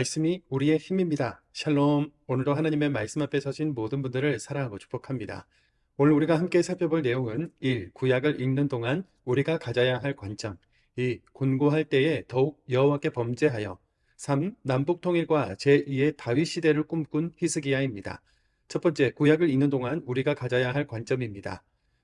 말씀이 우리의 힘입니다. 샬롬. 오늘도 하나님의 말씀 앞에 서신 모든 분들을 사랑하고 축복합니다. 오늘 우리가 함께 살펴볼 내용은 1. 구약을 읽는 동안 우리가 가져야 할 관점 2. 곤고할 때에 더욱 여호와께 범죄하여 3. 남북 통일과 제2의 다윗 시대를 꿈꾼 히스기야입니다. 첫 번째, 구약을 읽는 동안 우리가 가져야 할 관점입니다.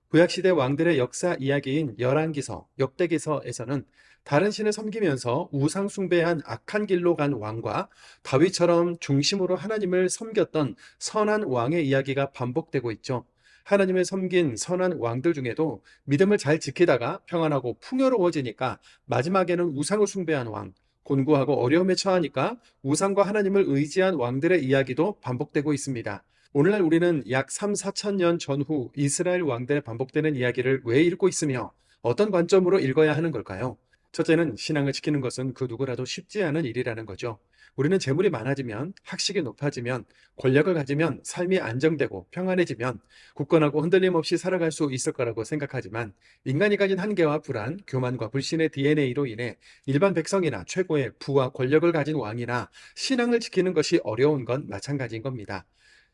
구약시대 왕들의 역사 이야기인 열왕기서, 역대기서에서는 다른 신을 섬기면서 우상 숭배한 악한 길로 간 왕과 다윗처럼 중심으로 하나님을 섬겼던 선한 왕의 이야기가 반복되고 있죠. 하나님을 섬긴 선한 왕들 중에도 믿음을 잘 지키다가 평안하고 풍요로워지니까 마지막에는 우상을 숭배한 왕, 곤고하고 어려움에 처하니까 우상과 하나님을 의지한 왕들의 이야기도 반복되고 있습니다. 오늘날 우리는 약 3, 4천 년 전후 이스라엘 왕들의 반복되는 이야기를 왜 읽고 있으며 어떤 관점으로 읽어야 하는 걸까요? 첫째는 신앙을 지키는 것은 그 누구라도 쉽지 않은 일이라는 거죠. 우리는 재물이 많아지면, 학식이 높아지면, 권력을 가지면, 삶이 안정되고 평안해지면, 굳건하고 흔들림 없이 살아갈 수 있을 거라고 생각하지만, 인간이 가진 한계와 불안, 교만과 불신의 DNA로 인해 일반 백성이나 최고의 부와 권력을 가진 왕이나 신앙을 지키는 것이 어려운 건 마찬가지인 겁니다.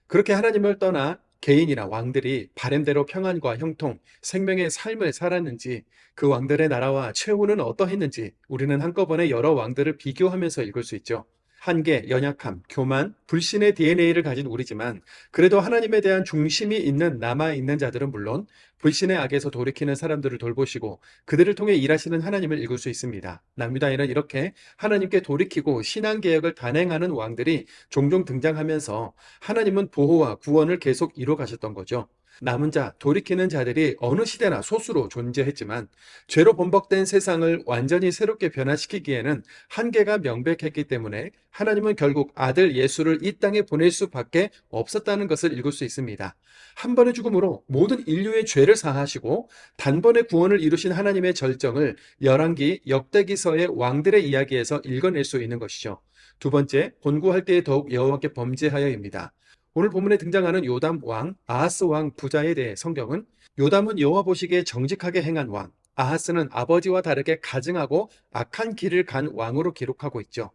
그렇게 하나님을 떠나 개인이나 왕들이 바램대로 평안과 형통, 생명의 삶을 살았는지, 그 왕들의 나라와 최후는 어떠했는지 우리는 한꺼번에 여러 왕들을 비교하면서 읽을 수 있죠. 한계, 연약함, 교만, 불신의 DNA를 가진 우리지만 그래도 하나님에 대한 중심이 있는 남아 있는 자들은 물론 불신의 악에서 돌이키는 사람들을 돌보시고 그들을 통해 일하시는 하나님을 읽을 수 있습니다. 남유다에는 이렇게 하나님께 돌이키고 신앙 개혁을 단행하는 왕들이 종종 등장하면서 하나님은 보호와 구원을 계속 이뤄 가셨던 거죠. 남은 자, 돌이키는 자들이 어느 시대나 소수로 존재했지만 죄로 범벅된 세상을 완전히 새롭게 변화시키기에는 한계가 명백했기 때문에 하나님은 결국 아들 예수를 이 땅에 보낼 수밖에 없었다는 것을 읽을 수 있습니다. 한 번의 죽음으로 모든 인류의 죄를 사하시고 단번에 구원을 이루신 하나님의 절정을 열왕기 역대기서의 왕들의 이야기에서 읽어낼 수 있는 것이죠. 두 번째, 본구할 때에 더욱 여호와께 범죄하여입니다. 오늘 본문에 등장하는 요담 왕, 아하스 왕 부자에 대해 성경은 요담은 여호와 보시기에 정직하게 행한 왕, 아하스는 아버지와 다르게 가증하고 악한 길을 간 왕으로 기록하고 있죠.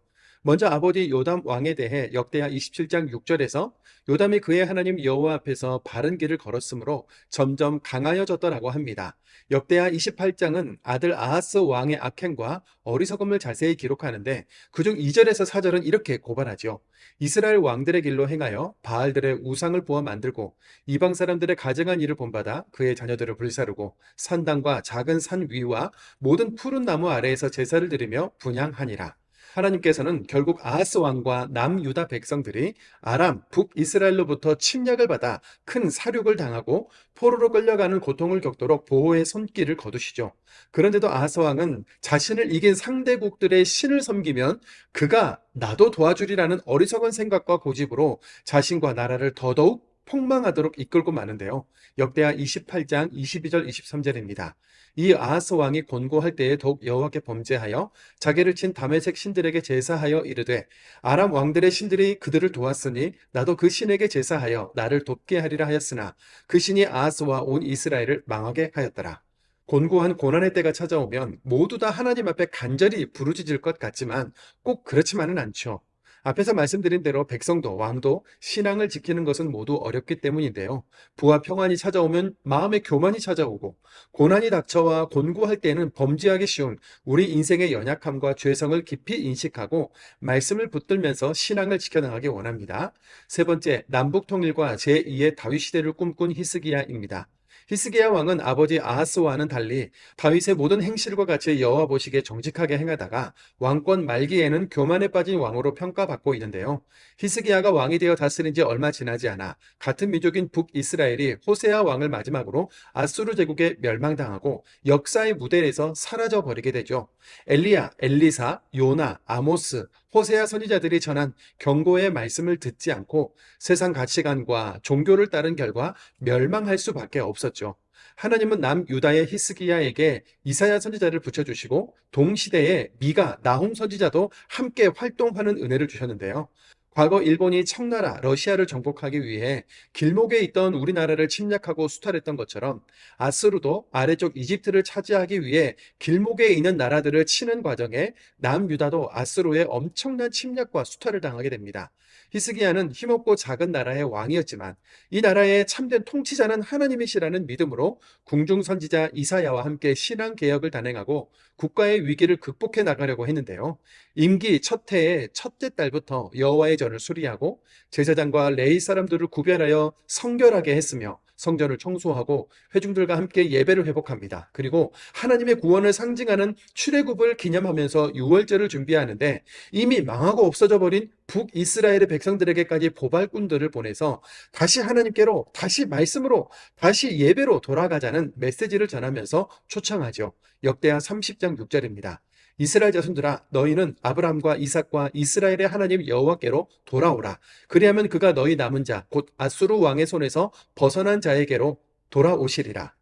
먼저 아버지 요담 왕에 대해 역대하 27장 6절에서 요담이 그의 하나님 여호와 앞에서 바른 길을 걸었으므로 점점 강하여졌더라고 합니다. 역대하 28장은 아들 아하스 왕의 악행과 어리석음을 자세히 기록하는데 그중 2절에서 4절은 이렇게 고발하죠. 이스라엘 왕들의 길로 행하여 바알들의 우상을 부어 만들고 이방 사람들의 가증한 일을 본받아 그의 자녀들을 불사르고 산당과 작은 산 위와 모든 푸른 나무 아래에서 제사를 드리며 분양하니라. 하나님께서는 결국 아하스 왕과 남유다 백성들이 아람, 북이스라엘로부터 침략을 받아 큰 사륙을 당하고 포로로 끌려가는 고통을 겪도록 보호의 손길을 거두시죠. 그런데도 아하스 왕은 자신을 이긴 상대국들의 신을 섬기면 그가 나도 도와주리라는 어리석은 생각과 고집으로 자신과 나라를 더더욱 폭망하도록 이끌고 마는데요. 역대하 28장 22절 23절입니다. 이 아하스 왕이 권고할 때에 더욱 여호와께 범죄하여 자기를 친 다메색 신들에게 제사하여 이르되 아람 왕들의 신들이 그들을 도왔으니 나도 그 신에게 제사하여 나를 돕게 하리라 하였으나 그 신이 아하스와 온 이스라엘을 망하게 하였더라. 곤고한 고난의 때가 찾아오면 모두 다 하나님 앞에 간절히 부르짖을 것 같지만 꼭 그렇지만은 않죠. 앞에서 말씀드린 대로 백성도 왕도 신앙을 지키는 것은 모두 어렵기 때문인데요. 부와 평안이 찾아오면 마음의 교만이 찾아오고 고난이 닥쳐와 곤고할 때는 범죄하기 쉬운 우리 인생의 연약함과 죄성을 깊이 인식하고 말씀을 붙들면서 신앙을 지켜나가기 원합니다. 세 번째, 남북 통일과 제2의 다윗 시대를 꿈꾼 히스기야입니다. 히스기야 왕은 아버지 아하스와는 달리 다윗의 모든 행실과 같이 여호와 보시기에 정직하게 행하다가 왕권 말기에는 교만에 빠진 왕으로 평가받고 있는데요. 히스기야가 왕이 되어 다스린 지 얼마 지나지 않아 같은 민족인 북이스라엘이 호세아 왕을 마지막으로 아수르 제국에 멸망당하고 역사의 무대에서 사라져 버리게 되죠. 엘리야, 엘리사, 요나, 아모스, 호세아 선지자들이 전한 경고의 말씀을 듣지 않고 세상 가치관과 종교를 따른 결과 멸망할 수밖에 없었죠. 하나님은 남유다의 히스기야에게 이사야 선지자를 붙여주시고 동시대에 미가, 나홈 선지자도 함께 활동하는 은혜를 주셨는데요. 과거 일본이 청나라, 러시아를 정복하기 위해 길목에 있던 우리나라를 침략하고 수탈했던 것처럼 아스루도 아래쪽 이집트를 차지하기 위해 길목에 있는 나라들을 치는 과정에 남유다도 아스루의 엄청난 침략과 수탈을 당하게 됩니다. 히스기야는 힘없고 작은 나라의 왕이었지만 이 나라의 참된 통치자는 하나님이시라는 믿음으로 궁중 선지자 이사야와 함께 신앙 개혁을 단행하고 국가의 위기를 극복해 나가려고 했는데요. 임기 첫 해의 첫째 달부터 여호와의 전을 수리하고 제사장과 레이 사람들을 구별하여 성결하게 했으며 성전을 청소하고 회중들과 함께 예배를 회복합니다. 그리고 하나님의 구원을 상징하는 출애굽을 기념하면서 유월절을 준비하는데 이미 망하고 없어져 버린 북이스라엘의 백성들에게까지 보발꾼들을 보내서 다시 하나님께로 다시 말씀으로 다시 예배로 돌아가자는 메시지를 전하면서 초청하죠. 역대하 30장 6절입니다. 이스라엘 자손들아 너희는 아브라함과 이삭과 이스라엘의 하나님 여호와께로 돌아오라. 그리하면 그가 너희 남은 자 곧 아수르 왕의 손에서 벗어난 자에게로 돌아오시리라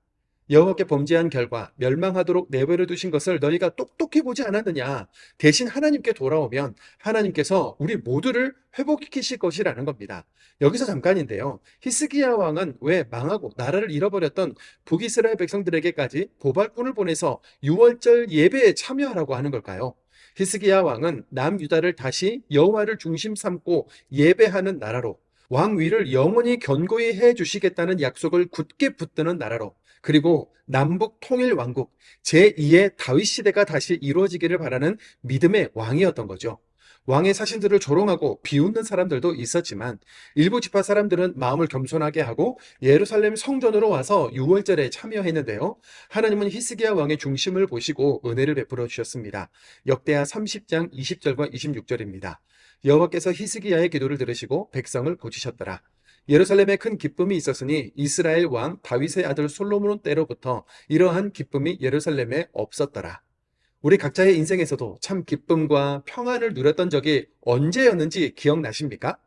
여호와께 범죄한 결과 멸망하도록 내버려 두신 것을 너희가 똑똑히 보지 않았느냐 대신 하나님께 돌아오면 하나님께서 우리 모두를 회복시키실 것이라는 겁니다. 여기서 잠깐인데요. 히스기야 왕은 왜 망하고 나라를 잃어버렸던 북이스라엘 백성들에게까지 보발꾼을 보내서 유월절 예배에 참여하라고 하는 걸까요? 히스기야 왕은 남유다를 다시 여호와를 중심 삼고 예배하는 나라로 왕위를 영원히 견고히 해 주시겠다는 약속을 굳게 붙드는 나라로 그리고 남북 통일 왕국 제2의 다윗 시대가 다시 이루어지기를 바라는 믿음의 왕이었던 거죠. 왕의 사신들을 조롱하고 비웃는 사람들도 있었지만 일부 지파 사람들은 마음을 겸손하게 하고 예루살렘 성전으로 와서 유월절에 참여했는데요. 하나님은 히스기야 왕의 중심을 보시고 은혜를 베풀어 주셨습니다. 역대하 30장 20절과 26절입니다. 여호와께서 히스기야의 기도를 들으시고 백성을 고치셨더라. 예루살렘에 큰 기쁨이 있었으니 이스라엘 왕 다윗의 아들 솔로몬 때로부터 이러한 기쁨이 예루살렘에 없었더라. 우리 각자의 인생에서도 참 기쁨과 평안을 누렸던 적이 언제였는지 기억나십니까?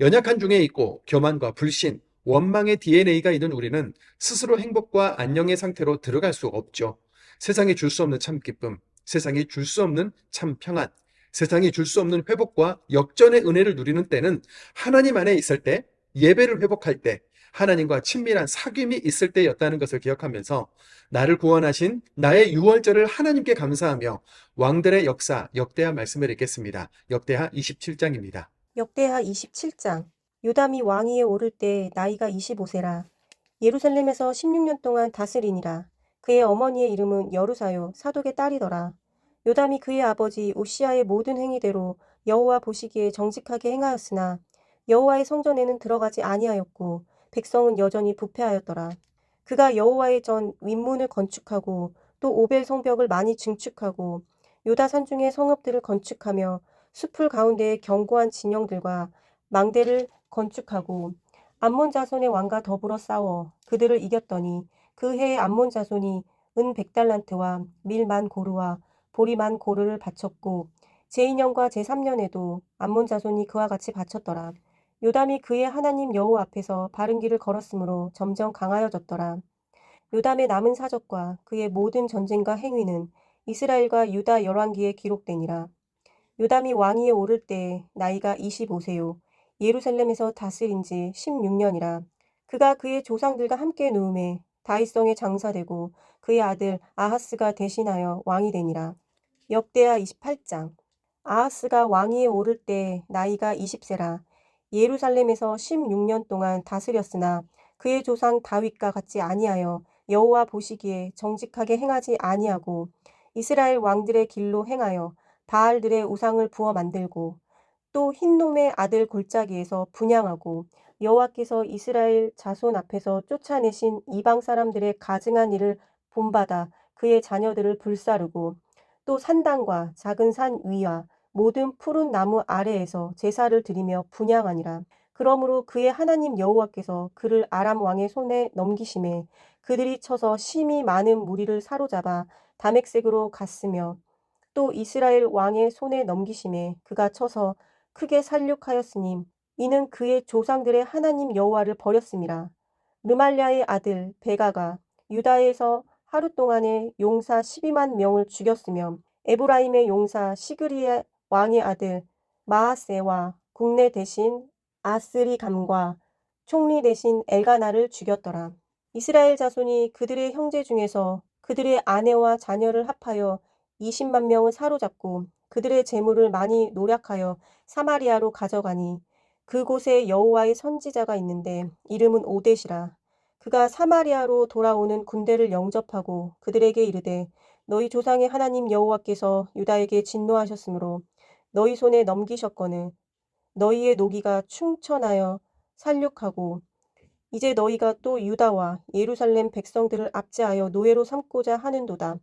연약한 중에 있고 교만과 불신, 원망의 DNA가 있는 우리는 스스로 행복과 안녕의 상태로 들어갈 수 없죠. 세상이 줄 수 없는 참 기쁨, 세상이 줄 수 없는 참 평안, 세상이 줄 수 없는 회복과 역전의 은혜를 누리는 때는 하나님 안에 있을 때 예배를 회복할 때 하나님과 친밀한 사귐이 있을 때였다는 것을 기억하면서 나를 구원하신 나의 유월절을 하나님께 감사하며 왕들의 역사 역대하 말씀을 읽겠습니다. 역대하 27장입니다. 역대하 27장 요담이 왕위에 오를 때 나이가 25세라 예루살렘에서 16년 동안 다스리니라 그의 어머니의 이름은 여루사요 사독의 딸이더라 요담이 그의 아버지 우시아의 모든 행위대로 여호와 보시기에 정직하게 행하였으나 여호와의 성전에는 들어가지 아니하였고 백성은 여전히 부패하였더라 그가 여호와의 전 윗문을 건축하고 또 오벨 성벽을 많이 증축하고 요다 산중의 성읍들을 건축하며 숲을 가운데에 견고한 진영들과 망대를 건축하고 암몬 자손의 왕과 더불어 싸워 그들을 이겼더니 그 해에 암몬 자손이 은 백달란트와 밀만 고르와 보리만 고르를 바쳤고 제2년과 제3년에도 암몬 자손이 그와 같이 바쳤더라. 요담이 그의 하나님 여호와 앞에서 바른 길을 걸었으므로 점점 강하여졌더라. 요담의 남은 사적과 그의 모든 전쟁과 행위는 이스라엘과 유다 열왕기에 기록되니라. 요담이 왕위에 오를 때 나이가 25세요. 예루살렘에서 다스린 지 16년이라. 그가 그의 조상들과 함께 누움에 다윗성에 장사되고 그의 아들 아하스가 대신하여 왕이 되니라. 역대하 28장 아하스가 왕위에 오를 때 나이가 20세라. 예루살렘에서 16년 동안 다스렸으나 그의 조상 다윗과 같이 아니하여 여호와 보시기에 정직하게 행하지 아니하고 이스라엘 왕들의 길로 행하여 바알들의 우상을 부어 만들고 또 흰놈의 아들 골짜기에서 분양하고 여호와께서 이스라엘 자손 앞에서 쫓아내신 이방 사람들의 가증한 일을 본받아 그의 자녀들을 불사르고 또 산당과 작은 산 위와 모든 푸른 나무 아래에서 제사를 드리며 분양하니라. 그러므로 그의 하나님 여호와께서 그를 아람 왕의 손에 넘기심에 그들이 쳐서 심히 많은 무리를 사로잡아 다맥색으로 갔으며 또 이스라엘 왕의 손에 넘기심에 그가 쳐서 크게 살육하였으니 이는 그의 조상들의 하나님 여호와를 버렸음이라. 르말랴의 아들 베가가 유다에서 하루 동안에 용사 12만 명을 죽였으며 에브라임의 용사 시그리의 왕의 아들 마하세와 국내 대신 아스리감과 총리 대신 엘가나를 죽였더라. 이스라엘 자손이 그들의 형제 중에서 그들의 아내와 자녀를 합하여 20만 명을 사로잡고 그들의 재물을 많이 노략하여 사마리아로 가져가니 그곳에 여호와의 선지자가 있는데 이름은 오뎃이라. 그가 사마리아로 돌아오는 군대를 영접하고 그들에게 이르되 너희 조상의 하나님 여호와께서 유다에게 진노하셨으므로 너희 손에 넘기셨거늘 너희의 노기가 충천하여 살육하고 이제 너희가 또 유다와 예루살렘 백성들을 압제하여 노예로 삼고자 하는도다.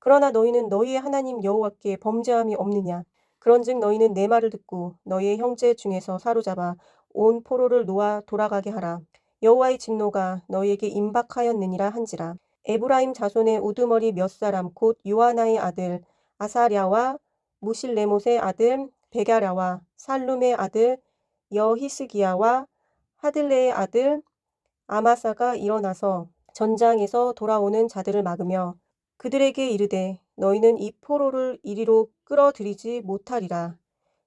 그러나 너희는 너희의 하나님 여호와께 범죄함이 없느냐? 그런즉 너희는 내 말을 듣고 너희의 형제 중에서 사로잡아 온 포로를 놓아 돌아가게 하라. 여호와의 진노가 너희에게 임박하였느니라 한지라. 에브라임 자손의 우두머리 몇 사람 곧 요하나의 아들 아사랴와 무실레못의 아들 베갸랴와 살룸의 아들 여히스기야와 하들레의 아들 아마사가 일어나서 전장에서 돌아오는 자들을 막으며 그들에게 이르되 너희는 이 포로를 이리로 끌어들이지 못하리라.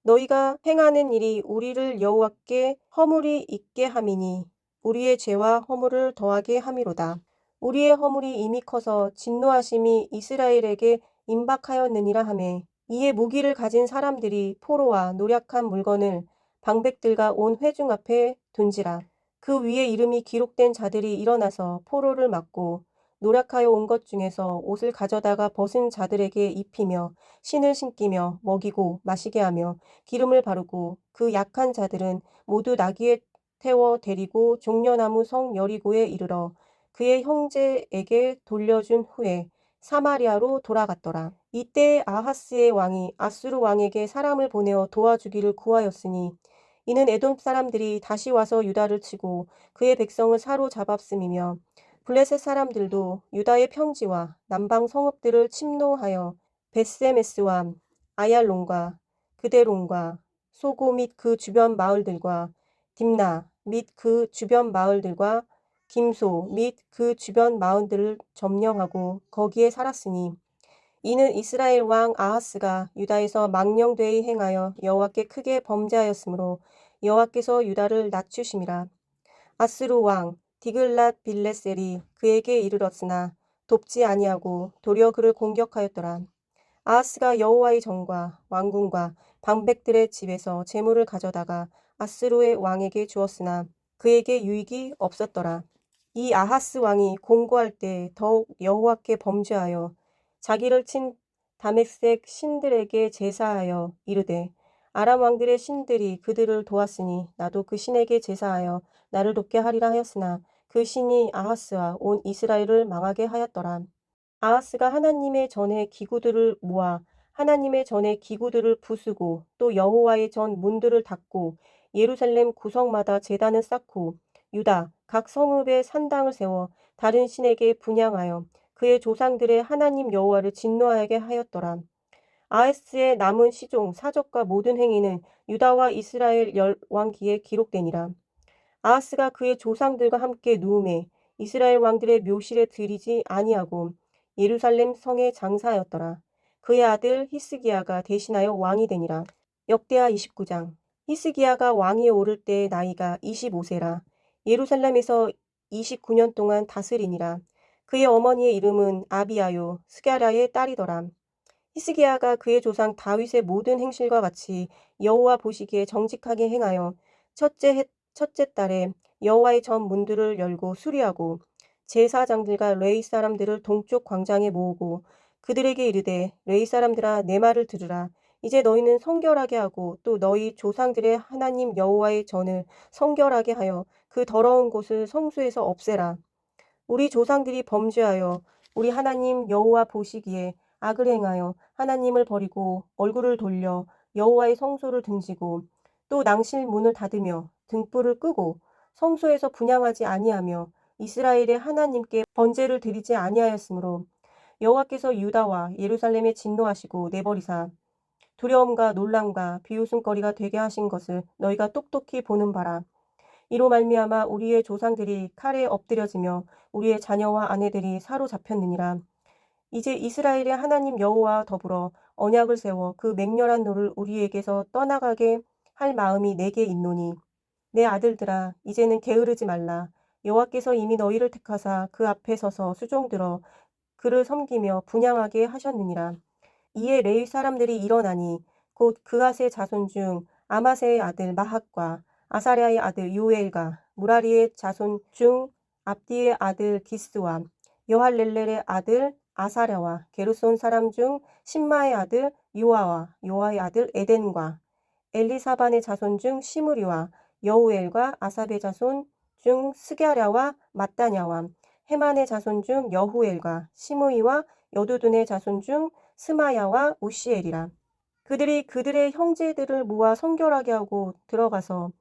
너희가 행하는 일이 우리를 여호와께 허물이 있게 함이니 우리의 죄와 허물을 더하게 함이로다. 우리의 허물이 이미 커서 진노하심이 이스라엘에게 임박하였느니라 하매 이에 무기를 가진 사람들이 포로와 노략한 물건을 방백들과 온 회중 앞에 둔지라. 그 위에 이름이 기록된 자들이 일어나서 포로를 막고 노력하여 온 것 중에서 옷을 가져다가 벗은 자들에게 입히며 신을 신기며 먹이고 마시게 하며 기름을 바르고 그 약한 자들은 모두 나귀에 태워 데리고 종려나무 성 여리고에 이르러 그의 형제에게 돌려준 후에 사마리아로 돌아갔더라. 이때 아하스의 왕이 아수르 왕에게 사람을 보내어 도와주기를 구하였으니 이는 에돔 사람들이 다시 와서 유다를 치고 그의 백성을 사로잡았음이며 블레셋 사람들도 유다의 평지와 남방 성읍들을 침노하여 베세메스와 아얄론과 그데론과 소고 및 그 주변 마을들과 딥나 및 그 주변 마을들과 김소 및 그 주변 마을들을 점령하고 거기에 살았으니 이는 이스라엘 왕 아하스가 유다에서 망령되이 행하여 여호와께 크게 범죄하였으므로 여호와께서 유다를 낮추심이라 아스루 왕 디글랏 빌레셀이 그에게 이르렀으나 돕지 아니하고 도리어 그를 공격하였더라. 아하스가 여호와의 전과 왕궁과 방백들의 집에서 재물을 가져다가 아스루의 왕에게 주었으나 그에게 유익이 없었더라. 이 아하스 왕이 공고할 때 더욱 여호와께 범죄하여 자기를 친 다메섹 신들에게 제사하여 이르되 아람 왕들의 신들이 그들을 도왔으니 나도 그 신에게 제사하여 나를 돕게 하리라 하였으나 그 신이 아하스와 온 이스라엘을 망하게 하였더라. 아하스가 하나님의 전에 기구들을 모아 하나님의 전에 기구들을 부수고 또 여호와의 전 문들을 닫고 예루살렘 구석마다 제단을 쌓고 유다 각 성읍에 산당을 세워 다른 신에게 분양하여 그의 조상들의 하나님 여호와를 진노하게 하였더라. 아하스의 남은 시종 사적과 모든 행위는 유다와 이스라엘 열 왕기에 기록되니라. 아하스가 그의 조상들과 함께 누움에 이스라엘 왕들의 묘실에 들이지 아니하고 예루살렘 성에 장사하였더라. 그의 아들 히스기야가 대신하여 왕이 되니라. 역대하 29장 히스기야가 왕위에 오를 때의 나이가 25세라. 예루살렘에서 29년 동안 다스리니라. 그의 어머니의 이름은 아비아요 스갸라의 딸이더라. 히스기야가 그의 조상 다윗의 모든 행실과 같이 여호와 보시기에 정직하게 행하여 첫째 해, 첫째 달에 여호와의 전 문들을 열고 수리하고 제사장들과 레이 사람들을 동쪽 광장에 모으고 그들에게 이르되 레이 사람들아 내 말을 들으라 이제 너희는 성결하게 하고 또 너희 조상들의 하나님 여호와의 전을 성결하게 하여 그 더러운 곳을 성수에서 없애라 우리 조상들이 범죄하여 우리 하나님 여호와 보시기에 악을 행하여 하나님을 버리고 얼굴을 돌려 여호와의 성소를 등지고 또 낭실 문을 닫으며 등불을 끄고 성소에서 분양하지 아니하며 이스라엘의 하나님께 번제를 드리지 아니하였으므로 여호와께서 유다와 예루살렘에 진노하시고 내버리사 두려움과 놀람과 비웃음거리가 되게 하신 것을 너희가 똑똑히 보는 바라. 이로 말미암아 우리의 조상들이 칼에 엎드려지며 우리의 자녀와 아내들이 사로잡혔느니라. 이제 이스라엘의 하나님 여호와와 더불어 언약을 세워 그 맹렬한 노를 우리에게서 떠나가게 할 마음이 내게 있노니. 내 아들들아 이제는 게으르지 말라. 여호와께서 이미 너희를 택하사 그 앞에 서서 수종들어 그를 섬기며 분양하게 하셨느니라. 이에 레위 사람들이 일어나니 곧 그앗의 자손 중 아마세의 아들 마핫과 아사랴의 아들 요엘과 무라리의 자손 중 압디의 아들 기스와 여할렐렐의 아들 아사랴와 게르손 사람 중 신마의 아들 요아와 요아의 아들 에덴과 엘리사반의 자손 중 시므리와 여우엘과 아삽의 자손 중 스갸랴와 마따냐와 헤만의 자손 중 여후엘과 시므이와 여두둔의 자손 중 스마야와 우시엘이라. 그들이 그들의 형제들을 모아 성결하게 하고 들어가서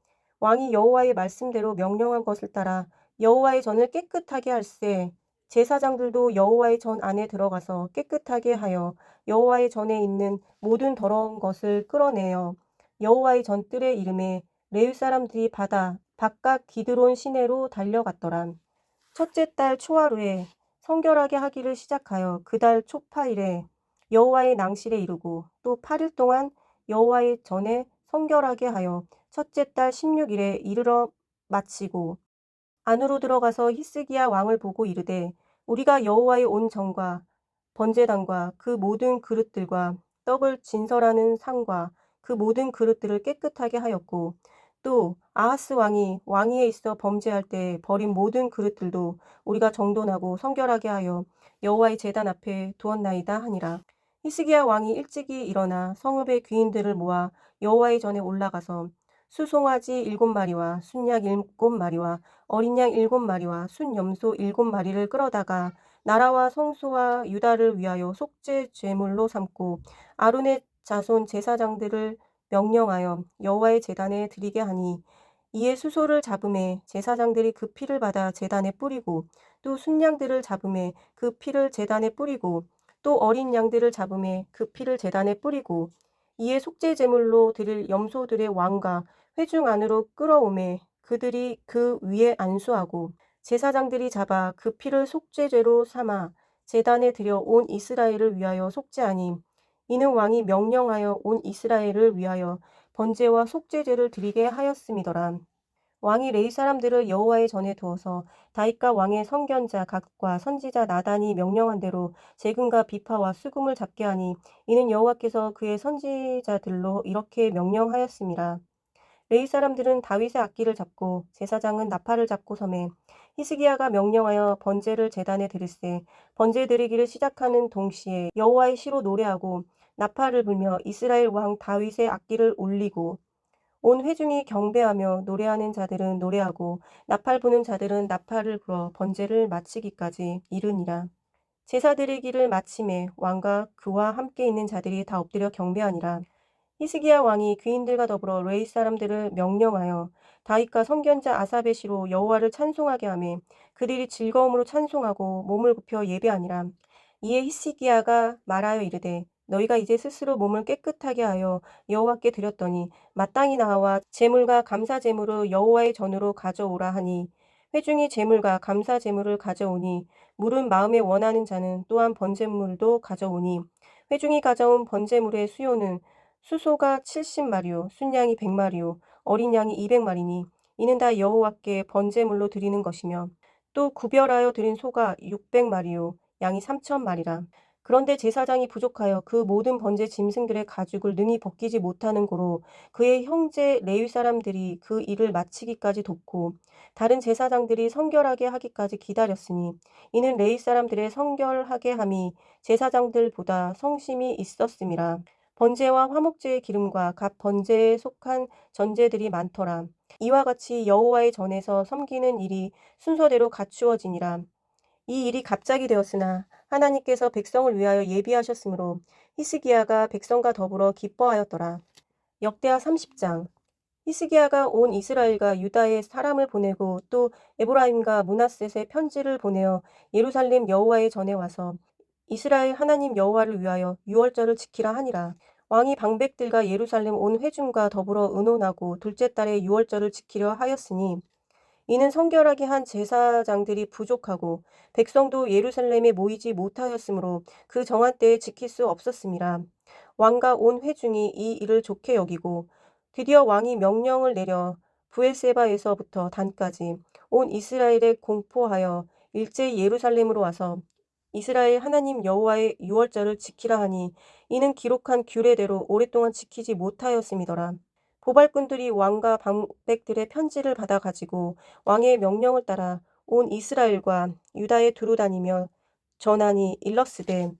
왕이 여호와의 말씀대로 명령한 것을 따라 여호와의 전을 깨끗하게 할세 제사장들도 여호와의 전 안에 들어가서 깨끗하게 하여 여호와의 전에 있는 모든 더러운 것을 끌어내어 여호와의 전 뜰의 이름에 레위 사람들이 받아 바깥 기드론 시내로 달려갔더라. 첫째 달 초하루에 성결하게 하기를 시작하여 그달 초파일에 여호와의 낭실에 이르고 또 8일 동안 여호와의 전에 성결하게 하여 첫째 달 16일에 이르러 마치고 안으로 들어가서 히스기야 왕을 보고 이르되 우리가 여호와의 온 전과 번제단과 그 모든 그릇들과 떡을 진설하는 상과 그 모든 그릇들을 깨끗하게 하였고 또 아하스 왕이 왕위에 있어 범죄할 때 버린 모든 그릇들도 우리가 정돈하고 성결하게 하여 여호와의 제단 앞에 두었나이다 하니라. 히스기야 왕이 일찍이 일어나 성읍의 귀인들을 모아 여호와의 전에 올라가서 수송아지 일곱 마리와 순양 일곱 마리와 어린 양 일곱 마리와 순염소 일곱 마리를 끌어다가 나라와 성소와 유다를 위하여 속죄 제물로 삼고 아론의 자손 제사장들을 명령하여 여호와의 제단에 드리게 하니 이에 수소를 잡음에 제사장들이 그 피를 받아 제단에 뿌리고 또 순양들을 잡음에 그 피를 제단에 뿌리고 또 어린 양들을 잡음에 그 피를 제단에 뿌리고 이에 속죄 제물로 드릴 염소들의 왕과 회중 안으로 끌어오매 그들이 그 위에 안수하고 제사장들이 잡아 그 피를 속죄죄로 삼아 제단에 들여 온 이스라엘을 위하여 속죄하니 이는 왕이 명령하여 온 이스라엘을 위하여 번제와 속죄제를 드리게 하였음이더라. 왕이 레위 사람들을 여호와의 전에 두어서 다윗과 왕의 선견자 각과 선지자 나단이 명령한 대로 재금과 비파와 수금을 잡게 하니 이는 여호와께서 그의 선지자들로 이렇게 명령하였음이라. 레위 사람들은 다윗의 악기를 잡고 제사장은 나팔을 잡고 섬에 히스기야가 명령하여 번제를 제단에 드릴세 번제 드리기를 시작하는 동시에 여호와의 시로 노래하고 나팔을 불며 이스라엘 왕 다윗의 악기를 올리고 온 회중이 경배하며 노래하는 자들은 노래하고 나팔 부는 자들은 나팔을 불어 번제를 마치기까지 이르니라. 제사 드리기를 마침에 왕과 그와 함께 있는 자들이 다 엎드려 경배하니라. 히스기야 왕이 귀인들과 더불어 레이 사람들을 명령하여 다윗과 성견자 아사베 시로 여호와를 찬송하게 하매 그들이 즐거움으로 찬송하고 몸을 굽혀 예배하니라. 이에 히스기야가 말하여 이르되 너희가 이제 스스로 몸을 깨끗하게 하여 여호와께 드렸더니 마땅히 나와 제물과 감사 제물을 여호와의 전으로 가져오라 하니 회중이 제물과 감사 제물을 가져오니 물은 마음에 원하는 자는 또한 번제물도 가져오니 회중이 가져온 번제물의 수요는 수소가 70마리요 순양이 100마리요 어린 양이 200마리니 이는 다 여호와께 번제물로 드리는 것이며 또 구별하여 드린 소가 600마리요 양이 3천마리라. 그런데 제사장이 부족하여 그 모든 번제 짐승들의 가죽을 능히 벗기지 못하는 고로 그의 형제 레위 사람들이 그 일을 마치기까지 돕고 다른 제사장들이 성결하게 하기까지 기다렸으니 이는 레위 사람들의 성결하게 함이 제사장들보다 성심이 있었음이라 번제와 화목제의 기름과 각 번제에 속한 전제들이 많더라 이와 같이 여호와의 전에서 섬기는 일이 순서대로 갖추어지니라. 이 일이 갑자기 되었으나 하나님께서 백성을 위하여 예비하셨으므로 히스기야가 백성과 더불어 기뻐하였더라. 역대하 30장. 히스기야가 온 이스라엘과 유다에 사람을 보내고 또 에브라임과 문하셋에 편지를 보내어 예루살렘 여호와의 전에 와서 이스라엘 하나님 여호와를 위하여 유월절을 지키라 하니라. 왕이 방백들과 예루살렘 온 회중과 더불어 의논하고 둘째 달에 유월절을 지키려 하였으니 이는 성결하게 한 제사장들이 부족하고 백성도 예루살렘에 모이지 못하였으므로 그 정한 때에 지킬 수 없었습니다. 왕과 온 회중이 이 일을 좋게 여기고 드디어 왕이 명령을 내려 부엘세바에서부터 단까지 온 이스라엘에 공포하여 일제히 예루살렘으로 와서 이스라엘 하나님 여호와의 유월절을 지키라 하니 이는 기록한 규례대로 오랫동안 지키지 못하였음이더라. 보발꾼들이 왕과 방백들의 편지를 받아 가지고 왕의 명령을 따라 온 이스라엘과 유다에 두루 다니며 전하니 일렀으되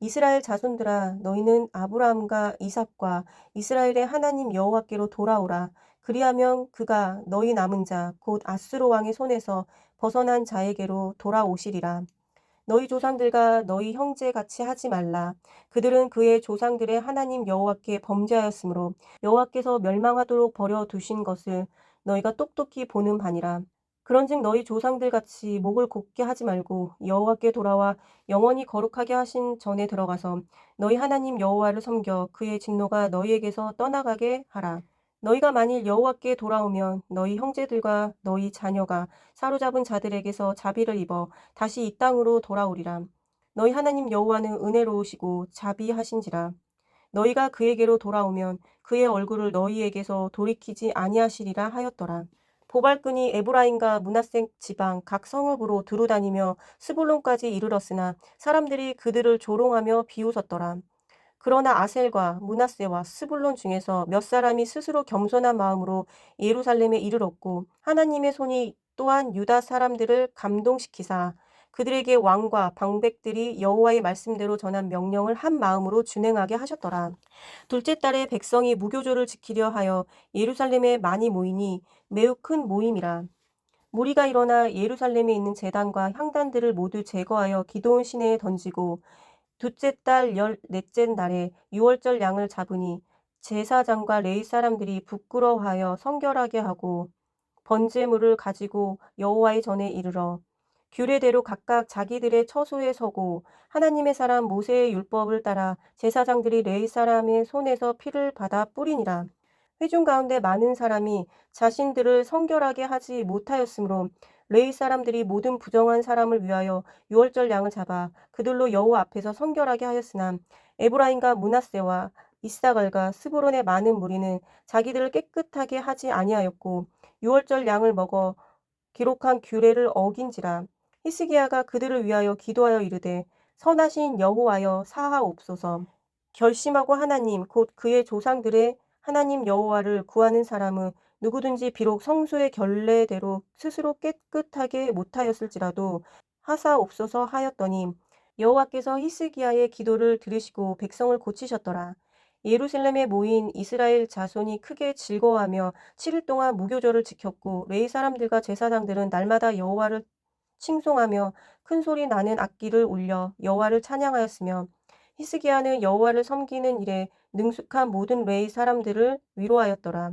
이스라엘 자손들아 너희는 아브라함과 이삭과 이스라엘의 하나님 여호와께로 돌아오라 그리하면 그가 너희 남은 자 곧 아수르 왕의 손에서 벗어난 자에게로 돌아오시리라 너희 조상들과 너희 형제 같이 하지 말라 그들은 그의 조상들의 하나님 여호와께 범죄하였으므로 여호와께서 멸망하도록 버려 두신 것을 너희가 똑똑히 보는 바니라 그런즉 너희 조상들 같이 목을 곧게 하지 말고 여호와께 돌아와 영원히 거룩하게 하신 전에 들어가서 너희 하나님 여호와를 섬겨 그의 진노가 너희에게서 떠나가게 하라. 너희가 만일 여호와께 돌아오면 너희 형제들과 너희 자녀가 사로잡은 자들에게서 자비를 입어 다시 이 땅으로 돌아오리라. 너희 하나님 여호와는 은혜로우시고 자비하신지라. 너희가 그에게로 돌아오면 그의 얼굴을 너희에게서 돌이키지 아니하시리라 하였더라. 보발꾼이 에브라임과 문하세 지방 각 성읍으로 두루 다니며 스불론까지 이르렀으나 사람들이 그들을 조롱하며 비웃었더라. 그러나 아셀과 문하세와 스불론 중에서 몇 사람이 스스로 겸손한 마음으로 예루살렘에 이르렀고 하나님의 손이 또한 유다 사람들을 감동시키사 그들에게 왕과 방백들이 여호와의 말씀대로 전한 명령을 한 마음으로 준행하게 하셨더라. 둘째 달에 백성이 무교조를 지키려 하여 예루살렘에 많이 모이니 매우 큰 모임이라. 무리가 일어나 예루살렘에 있는 제단과 향단들을 모두 제거하여 기도원 시내에 던지고 둘째 달 열 넷째 날에 유월절 양을 잡으니 제사장과 레이 사람들이 부끄러워하여 성결하게 하고 번제물을 가지고 여호와의 전에 이르러 규례대로 각각 자기들의 처소에 서고 하나님의 사람 모세의 율법을 따라 제사장들이 레이 사람의 손에서 피를 받아 뿌리니라. 회중 가운데 많은 사람이 자신들을 성결하게 하지 못하였으므로 레이 사람들이 모든 부정한 사람을 위하여 유월절 양을 잡아 그들로 여호와 앞에서 성결하게 하였으나 에브라임과 문하세와 이사갈과 스브론의 많은 무리는 자기들을 깨끗하게 하지 아니하였고 유월절 양을 먹어 기록한 규례를 어긴지라 히스기야가 그들을 위하여 기도하여 이르되 선하신 여호와여 사하옵소서. 결심하고 하나님 곧 그의 조상들의 하나님 여호와를 구하는 사람은 누구든지 비록 성소의 결례대로 스스로 깨끗하게 못하였을지라도 하사옵소서 하였더니 여호와께서 히스기야의 기도를 들으시고 백성을 고치셨더라. 예루살렘에 모인 이스라엘 자손이 크게 즐거워하며 7일 동안 무교절을 지켰고 레이 사람들과 제사장들은 날마다 여호와를 칭송하며 큰 소리 나는 악기를 울려 여호와를 찬양하였으며 히스기야는 여호와를 섬기는 일에 능숙한 모든 레이 사람들을 위로하였더라.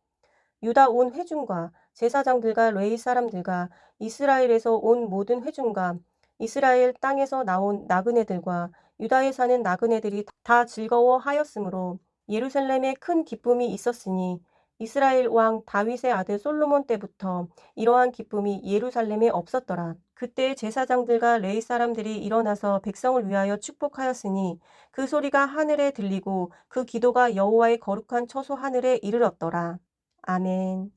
유다 온 회중과 제사장들과 레이 사람들과 이스라엘에서 온 모든 회중과 이스라엘 땅에서 나온 나그네들과 유다에 사는 나그네들이 다 즐거워하였으므로 예루살렘에 큰 기쁨이 있었으니 이스라엘 왕 다윗의 아들 솔로몬 때부터 이러한 기쁨이 예루살렘에 없었더라. 그때 제사장들과 레이 사람들이 일어나서 백성을 위하여 축복하였으니 그 소리가 하늘에 들리고 그 기도가 여호와의 거룩한 처소 하늘에 이르렀더라. 아멘.